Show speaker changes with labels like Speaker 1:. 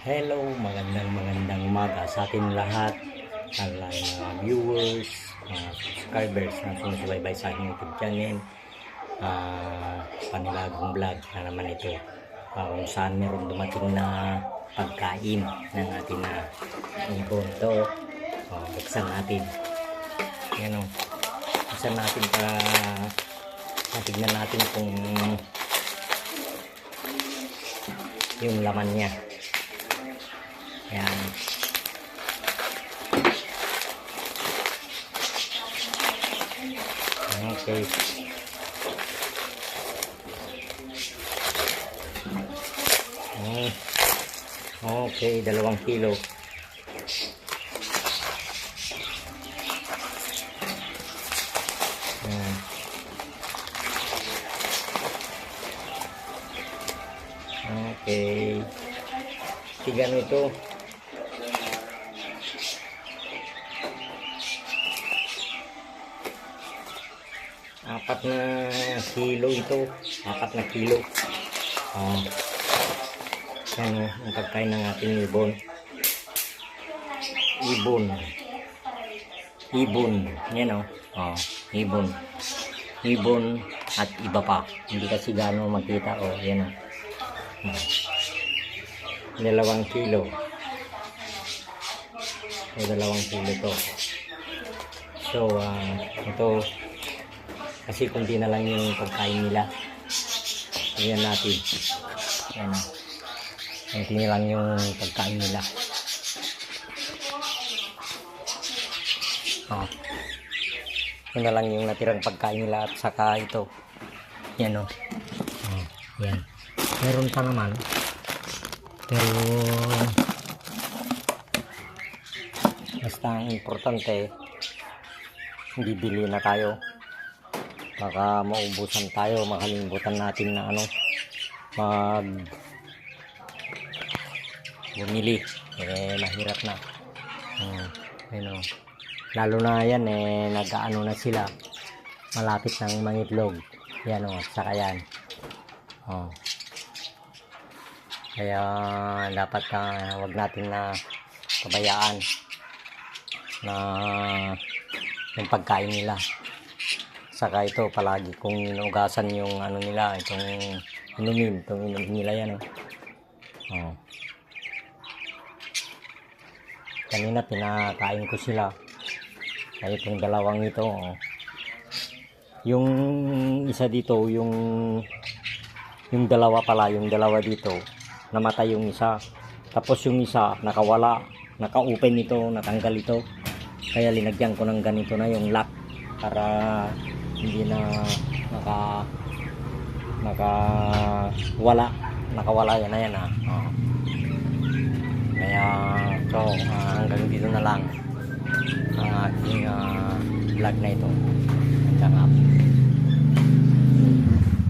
Speaker 1: Hello, magandang magandang umaga sa ating lahat, ang mga viewers, mga subscribers na sumusubaybay sa aking YouTube channel. Ah, panilagong vlog na naman ito. Ah, kung saan meron dumating na pagkain ng ating na ibon. Ito, oh, buksan natin. Yan o. Buksan natin para matignan natin kung yung laman niya. Yan. Okay. Mm. Okay, dalawang kilo. Yan. Okay. Tigan ito. Apat na kilo ito. Apat na kilo. Ah. Yan o, ang pagkain ng ating ibon. Ibon. Ibon. Yan o. Oh, ibon. Ibon at iba pa. Hindi kasi gano'ng makita. O, oh, yan o. Oh. Dalawang kilo. O, dalawang kilo to. So, ah, ito, kasi kunti na lang yung pagkain nila. Ayan natin. Ayan. Kunti na lang yung pagkain nila. Oh. Yun na lang yung natirang pagkain nila at saka ito. Yan o. Oh. Yan. Meron pa naman. Pero basta ang importante hindi bili na tayo baka maubusan tayo makalimutan natin na ano mag bumili. Eh mahirap na. Hmm, ano, lalo na yan eh nag-ano na sila. Malapit ng mangitlog. Yan o saka yan. Oh. kaya dapat uh, wag natin na pabayaan na yung pagkain nila saka ito palagi kung inugasan yung ano nila itong inumin itong inumin nila yan oh. oh. kanina pinakain ko sila ay itong dalawang ito oh. yung isa dito yung yung dalawa pala yung dalawa dito namatay yung isa tapos yung isa nakawala naka-open ito natanggal ito kaya linagyan ko ng ganito na yung lock para hindi na naka naka wala. Nakawala yan na yan ah. Oh. kaya so ah, hanggang dito na lang. Ang aking ah, vlog na ito. Hanggang